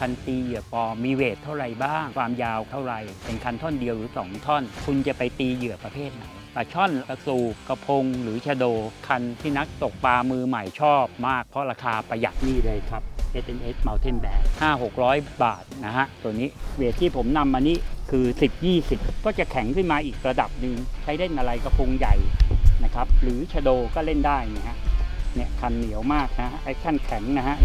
คันตีเหยื่อปลอมมีเวทเท่าไรบ้าง ความยาวเท่าไร เป็นคันท่อนเดียวหรือ 2 ท่อน คุณจะไปตีเหยื่อประเภทไหนปลาช่อนกระสูบกระพง หรือชะโด คันที่นักตกปลามือใหม่ชอบมากเพราะราคาประหยัดนี่เลยครับ SNS Mountain Bear 5 600 บาทนะฮะ ตัวนี้เวทที่ผมนำมานี่คือ 10 20 ก็จะแข็งขึ้นมาอีกระดับหนึ่งใช้เล่นอะไรกระพงใหญ่นะครับ หรือชะโดก็เล่นได้นะฮะ เนี่ยคันเหนียวมากนะแอคชั่นแข็งนะฮะ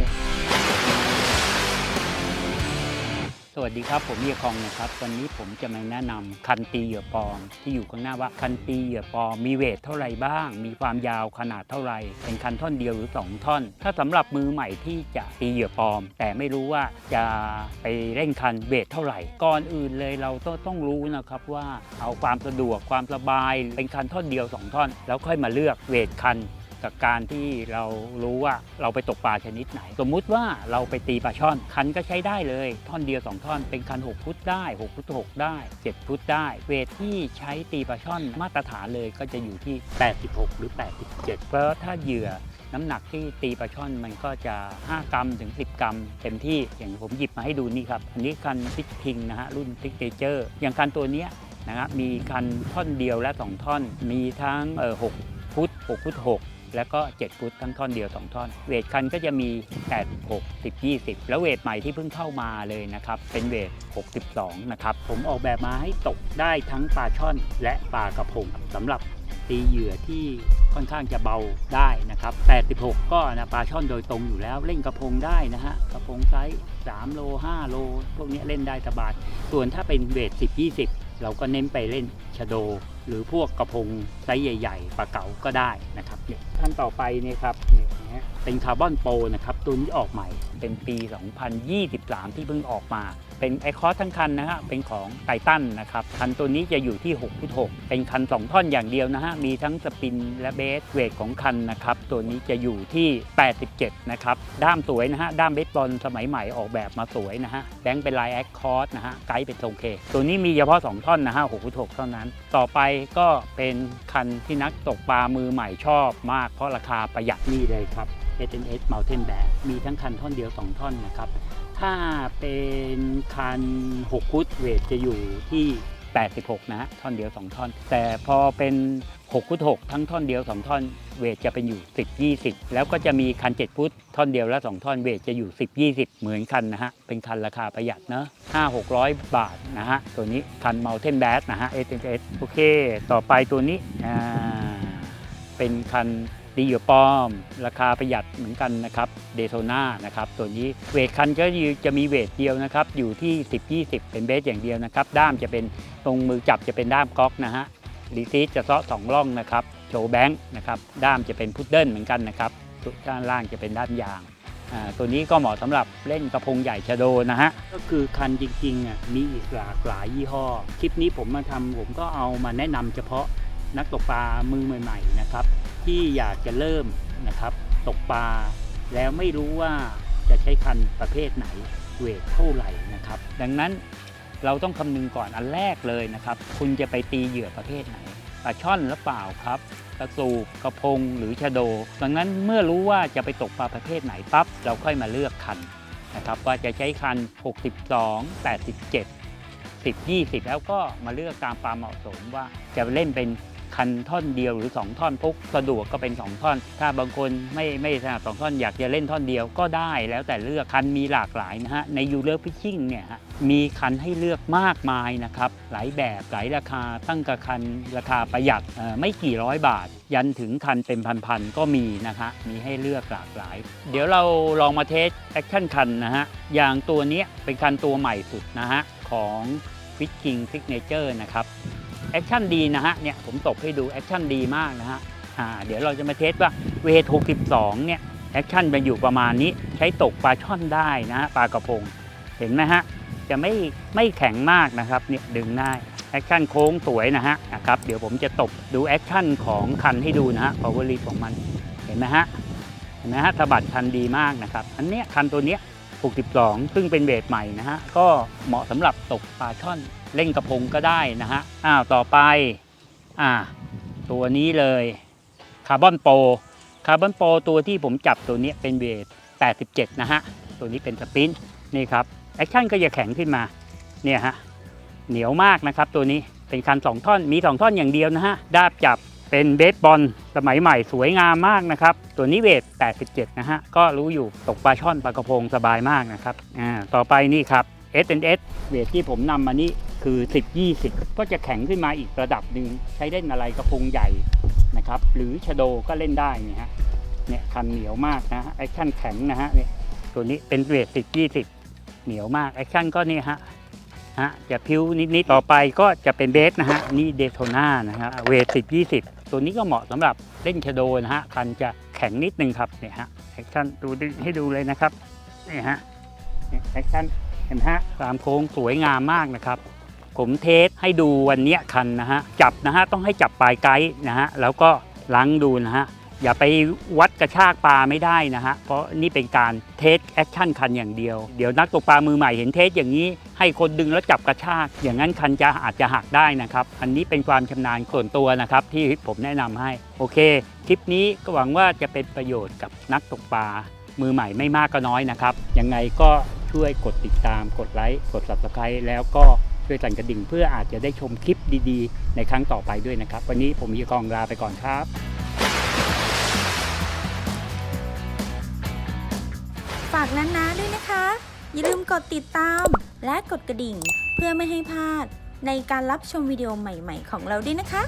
สวัสดีครับ ผมเฮียคองนะครับ วันนี้ผมจะมาแนะนำคันตีเหยื่อปลอม ที่อยู่ข้างหน้าว่าคันตีเหยื่อปลอมมีเวทเท่าไรบ้าง มีความยาวขนาดเท่าไร เป็นคันท่อนเดียวหรือ 2 ท่อน ถ้าสำหรับมือใหม่ที่จะตีเหยื่อปลอม แต่ไม่รู้ว่าจะไปเร่งคันเวทเท่าไหร่ ก่อนอื่นเลยเราต้องต้องรู้นะครับว่าเอาความสะดวกความสบาย เป็นคันท่อนเดียว 2 ท่อน แล้วค่อยมาเลือกเวทคัน กับการที่เรารู้ว่าเราไปตกปลาชนิดไหน สมมุติว่าเราไปตีปลาช่อน คันก็ใช้ได้เลย ท่อนเดียว 2 ท่อน เป็นคัน 6 ฟุตได้ 6 ฟุต 6 ได้ 7 ฟุตได้ เวทที่ใช้ตีปลาช่อนมาตรฐานเลยก็จะอยู่ที่ 86 หรือ 87 เพราะถ้าเหยื่อน้ำหนักที่ตีปลาช่อนมันก็จะ 5 กรัมถึง 10 กรัม เต็มที่อย่างผมหยิบมาให้ดูนี่ครับ อันนี้คันซิกพิงนะฮะรุ่นซิกเนเจอร์อย่างคันตัวนี้นะครับมีคันท่อนเดียวและ 2 ท่อน มีทั้งเออ6ฟุต6ฟุต6 แล้วก็ 7 ฟุตทั้งท่อนเดียว 2 ท่อน เวทคันก็จะมี 8 6 10 20 แล้วเวทใหม่ที่เพิ่งเข้ามาเลยนะครับ เป็นเวท 62 นะครับ ผมออกแบบมาให้ตกได้ทั้งปลาช่อนและปลากระพงสำหรับตีเหยื่อที่ค่อนข้างจะเบาได้นะครับ 86 ก็นะปลาช่อนโดยตรงอยู่แล้วเล่นกระพงได้นะฮะ กระพงไซส์3โล 5 โล พวกนี้เล่นได้สบาย ส่วนถ้าเป็นเวท 10 20 เราก็เน้นไปเล่นชะโด หรือพวกกระพงไซส์ใหญ่ๆปลาเก๋าก็ได้นะครับเนี่ยท่านต่อไปเนี่ยครับเนี่ยนะฮะเป็นคาร์บอนโปรนะครับตัวนี้ออกใหม่เป็นปี 2023 ที่เพิ่งออกมา เป็นไอคอสทั้งคันนะฮะเป็นของไททันนะครับคันตัวนี้จะอยู่ที่6ฟุต6เป็นคัน 2 ท่อนอย่างเดียวนะฮะมีทั้งสปินและเบสเวทของคันนะครับตัวนี้จะอยู่ที่ 87 นะครับด้ามสวยนะฮะด้ามเบสบอลสมัยใหม่ออกแบบมาสวยนะฮะแบงค์เป็นลายแอคคอสนะฮะไกด์เป็นทรงเค ตัวนี้มีเฉพาะ 2 ท่อนนะฮะ6ฟุต6เท่านั้น ต่อไปก็เป็นคันที่นักตกปลามือใหม่ชอบมากเพราะราคาประหยัดนี่เลยครับ SNS Mountain Bear มีทั้งคันท่อนเดียว 2 ท่อนนะครับ ถ้าเป็นคัน 6 ฟุตเวทจะอยู่ที่ 86 นะฮะท่อนเดียว 2 ท่อน แต่พอเป็น6ฟุต6ทั้งท่อนเดียว 2 ท่อนเวทจะเป็นอยู่ 10 20 แล้วก็จะมีคัน 7 ฟุต ท่อนเดียวและ 2 ท่อนเวทจะอยู่ 10 20 เหมือนกันนะฮะ เป็นคันราคาประหยัดเนอะ5 600 บาทนะฮะ ตัวนี้คัน Mountain Bass นะฮะ SMS โอเค ต่อไปตัวนี้อ่าเป็นคัน ดีอยู่ปลอม ราคาประหยัดเหมือนกันนะครับเดโ o นานะครับตัวนี้เวทคันก็จะมีเวทเดียวนะครับอยู่ที่ 10 20 เป็นเบสอย่างเดียวนะครับด้ามจะเป็นตรงมือจับจะเป็นด้ามก๊อกนะฮะรีซีจะเซาะสองร่องนะครับโชว์แบงค์นะครับด้ามจะเป็นพุดเดิ้ลเหมือนกันนะครับด้านล่างจะเป็นด้ามยางอ่าตัวนี้ก็เหมาะสำหรับเล่นกระพงใหญ่ชะโดนะฮะ ก็คือคันจริงๆอะมีอีกหลากหลายยี่ห้อ คลิปนี้ผมมาทำผมก็เอามาแนะนำเฉพาะนักตกปลามือใหม่ ๆ นะครับ ที่อยากจะเริ่มนะครับตกปลาแล้วไม่รู้ว่าจะใช้คันประเภทไหนเวทเท่าไหร่นะครับ ดังนั้นเราต้องคำนึงก่อนอันแรกเลยนะครับ คุณจะไปตีเหยื่อประเภทไหนปลาช่อนหรือเปล่าครับกระสูบกระพงหรือชะโด ดังนั้นเมื่อรู้ว่าจะไปตกปลาประเภทไหนปั๊บเราค่อยมาเลือกคันนะครับว่าจะใช้คัน 62 87 10 20 แล้วก็มาเลือกตามความเหมาะสมว่าจะเล่นเป็น คันท่อนเดียวหรือ 2 ท่อนพุกสะดวกก็เป็น 2 ท่อน ถ้าบางคนไม่ไม่ถนัดสองท่อนอยากจะเล่นท่อนเดียวก็ได้ แล้วแต่เลือกคันมีหลากหลายนะฮะในยูเลอร์พิชชิ่งเนี่ยฮะมีคันให้เลือกมากมายนะครับหลายแบบหลายราคาตั้งกับคันราคาประหยัดไม่กี่ร้อยบาท ยันถึงคันเป็นพันๆก็มีนะฮะมีให้เลือกหลากหลาย เดี๋ยวเราลองมาเทสแอคชั่นคันนะฮะอย่างตัวนี้เป็นคันตัวใหม่สุดนะฮะของฟิตคิงซิกเนเจอร์นะครับ แอคชั่นดีนะฮะเนี่ยผมตบให้ดูแอคชั่นดีมากนะฮะอ่าเดี๋ยวเราจะมาเทสว่าเวท62เนี่ยแอคชั่นมันอยู่ประมาณนี้ใช้ตกปลาช่อนได้นะฮะปลากระพงเห็นไหมฮะจะไม่ไม่แข็งมากนะครับเนี่ยดึงได้แอคชั่นโค้งสวยนะฮะนะครับเดี๋ยวผมจะตบดูแอคชั่นของคันให้ดูนะฮะ power lead ของมันเห็นไหมฮะเห็นไหมฮะสะบัดคันดีมากนะครับ อันเนี้ยคันตัวเนี้ย 62 ซึ่งเป็นเวทใหม่นะฮะ ก็เหมาะสำหรับตกปลาช่อนเล่นกระพงก็ได้นะฮะ อ้าว ต่อไป อ่า ตัวนี้เลยคาร์บอนโปรคาร์บอนโปรตัวที่ผมจับตัวนี้เป็นเวท87 นะฮะ ตัวนี้เป็นสปินนี่ครับ แอคชั่นก็จะแข็งขึ้นมา เนี่ยฮะ เหนียวมากนะครับตัวนี้ เป็นคัน 2 ท่อน มี 2 ท่อนอย่างเดียวนะฮะ ดาบจับ เป็นเบสบอลสมัยใหม่สวยงามมากนะครับ ตัวนี้เวท 87 นะฮะ ก็รู้อยู่ตกปลาช่อนปลากระพงสบายมากนะครับอ่าต่อไปนี่ครับ S N S เวทที่ผมนำมานี่คือ 10 20 ก็จะแข็งขึ้นมาอีกระดับหนึ่งใช้เล่นอะไรกระพงใหญ่นะครับ หรือชโดก็เล่นได้เนี่ยฮะเนี่ยคันเหนียวมากนะแอคชั่นแข็งนะฮะเนี่ยตัวนี้เป็นเวทสิบยี่สิบเหนียวมากแอคชั่นก็นี่ฮะฮะจะพิ้วนิดๆต่อไปก็จะเป็นเบสนะฮะนี่เดโทนานะฮะเวทสิบยี่สิบ ตัวนี้ก็เหมาะสำหรับเล่นชะโดนะฮะคันจะแข็งนิดนึงครับเนี่ยฮะแอคชั่นดูให้ดูเลยนะครับนี่ฮะแอคชั่นเห็นไหมฮะตามโค้งสวยงามมากนะครับ ผมเทสให้ดูวันเนี้ยคันนะฮะจับนะฮะต้องให้จับปลายไกด์นะฮะแล้วก็ล้างดูนะฮะ อย่าไปวัดกระชากปลาไม่ได้นะฮะ เพราะนี่เป็นการเทสแอคชั่นคันอย่างเดียว เดี๋ยวนักตกปลามือใหม่เห็นเทสอย่างนี้ ให้คนดึงแล้วจับกระชาก อย่างนั้นคันจะอาจจะหักได้นะครับ อันนี้เป็นความชำนาญส่วนตัวนะครับ ที่ผมแนะนำให้ โอเค คลิปนี้ก็หวังว่าจะเป็นประโยชน์กับนักตกปลามือใหม่ไม่มากก็น้อยนะครับ ยังไงก็ช่วยกดติดตาม กดไลค์ กด subscribe แล้วก็ช่วยสั่นกระดิ่งเพื่ออาจจะได้ชมคลิปดีๆ ในครั้งต่อไปด้วยนะครับ วันนี้ผมมีกองลาไปก่อนครับ อย่าลืมกดติดตามและกดกระดิ่ง เพื่อไม่ให้พลาดในการรับชมวิดีโอใหม่ ๆ ของเราด้วยนะคะ